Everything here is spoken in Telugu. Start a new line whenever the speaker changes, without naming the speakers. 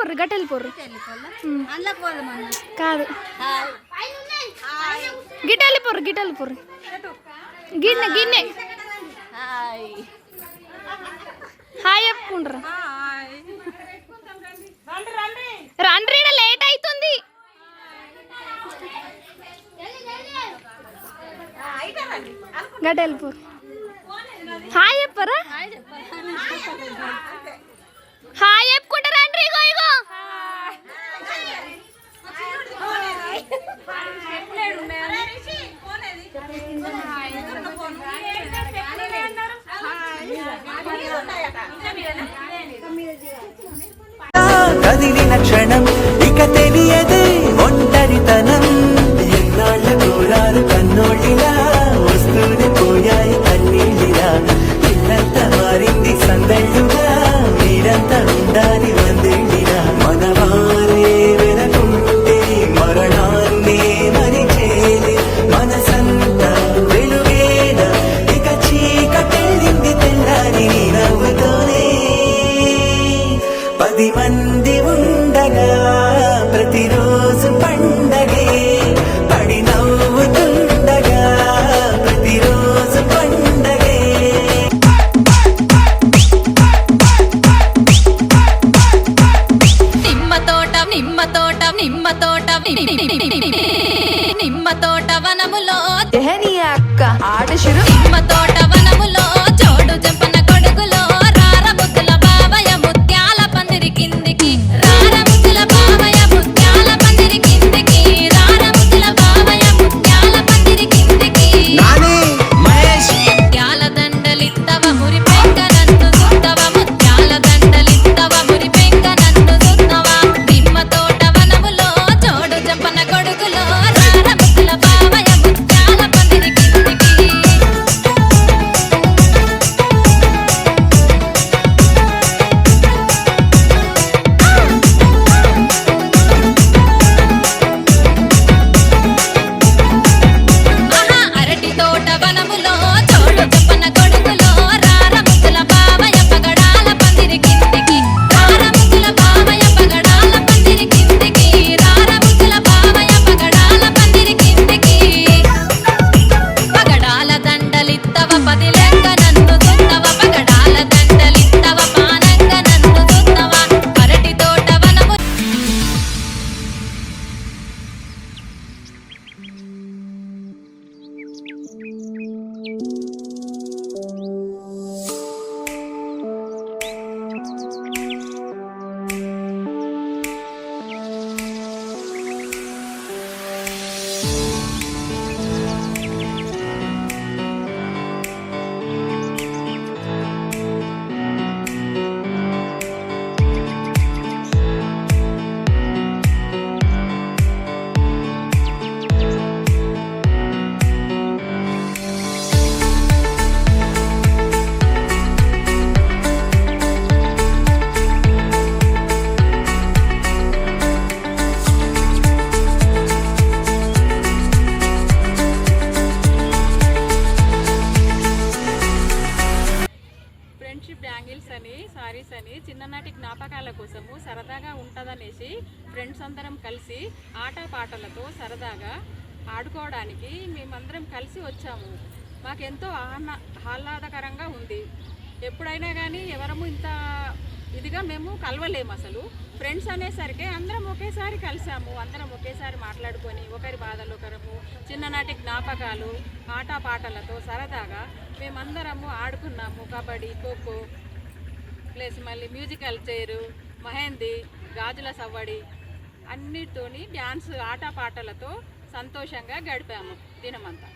వెళ్ళిపోర్రు గట్ వెళ్ళిపోర్రు కాదు. గిట్ వెళ్ళిపోర్రు గిట్ వెళ్ళిపోర్రు గిన్నె గిన్నె. హాయ్. చెప్పుకుంటారు. రండి లేట్ అవుతుంది గట వెళ్ళిపోరు హాయ్ చెప్పరా? హాయ్ చెప్ప.
కదిలిన క్షణం ఇక తెలియదు
అనేది చిన్ననాటి జ్ఞాపకాల కోసము సరదాగా ఉంటుందనేసి
ఫ్రెండ్స్ అందరం కలిసి ఆట పాటలతో సరదాగా ఆడుకోవడానికి మేమందరం కలిసి వచ్చాము. మాకెంతో ఆహ్లా ఆహ్లాదకరంగా ఉంది. ఎప్పుడైనా కానీ ఎవరము ఇంత ఇదిగా మేము కలవలేము అసలు. ఫ్రెండ్స్ అనేసరికి అందరం ఒకేసారి కలిసాము. అందరం ఒకేసారి మాట్లాడుకొని ఒకరి బాధలు ఒకరము చిన్ననాటి జ్ఞాపకాలు ఆటపాటలతో సరదాగా మేమందరము ఆడుకున్నాము. కబడ్డీ ఖోఖో ప్లస్ మళ్ళీ మ్యూజికల్ చైరు మెహందీ గాజుల సవ్వడి అన్నిటితోని డ్యాన్స్ ఆటపాటలతో సంతోషంగా గడిపాము దినమంతా.